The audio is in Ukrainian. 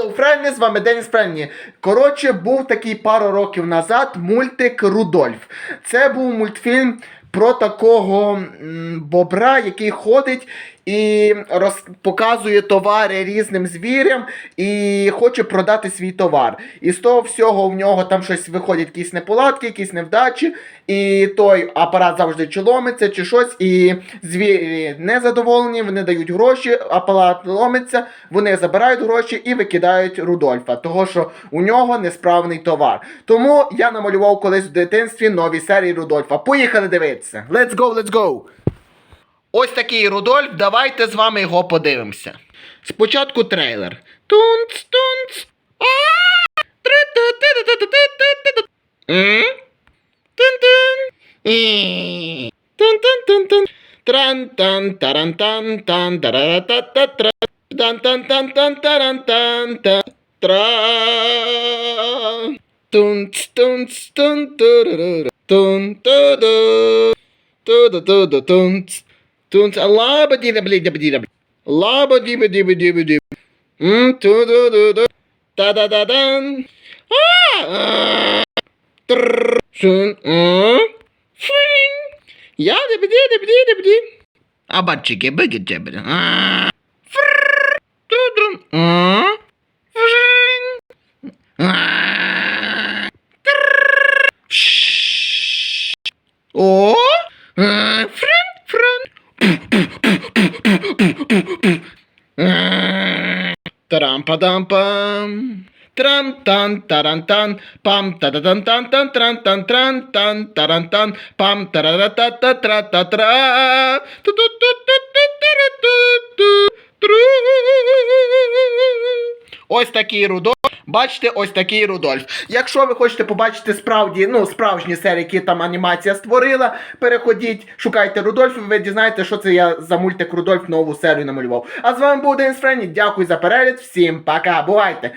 Hello, з вами Деніс Френні. Коротше, був такий пару років назад мультик Рудольф. Це був мультфільм про такого бобра, який ходить і роз... показує товари різним звірям і хоче продати свій товар. І з того всього в нього там щось виходять, якісь неполадки, якісь невдачі, і той апарат завжди чи ломиться, чи щось, і звірі незадоволені, вони дають гроші, апарат ломиться, вони забирають гроші і викидають Рудольфа, того що у нього несправний товар. Тому я намалював колись в дитинстві нові серії Рудольфа. Поїхали дивитися. Let's go, let's go! Ось такий Рудольф, давайте з вами його подивимося. Спочатку трейлер. Тунц, тунц. А! Tunç Allah badi badi badi badi. Allah badi badi badi badi. Hmm tu tu tu tu. Da da da dan. Ah. Sun. Ah. Fin. Ya da bidi da bidi da bidi. Abatçı gibi gideceğim. Ah. Fır. Dudum. Ah. Fır. Ah. Тарам-падам-пам. Трам-тан, тарантан, пам, та-да-тан-тан-тан, тран-тан-тран-тан, тарантан, пам, тара-та-та-та-тра-та-тра. Ту-ту-ту-ту-ту-ту-ту-тру. Ось такий Рудольф. Бачите, ось такий Рудольф. Якщо ви хочете побачити справді, ну, справжні серії, які там анімація створила, переходіть, шукайте Рудольф, і ви дізнаєте, що це я за мультик Рудольф нову серію намалював. А з вами був Денис Френі. Дякую за перегляд. Всім пока. Бувайте.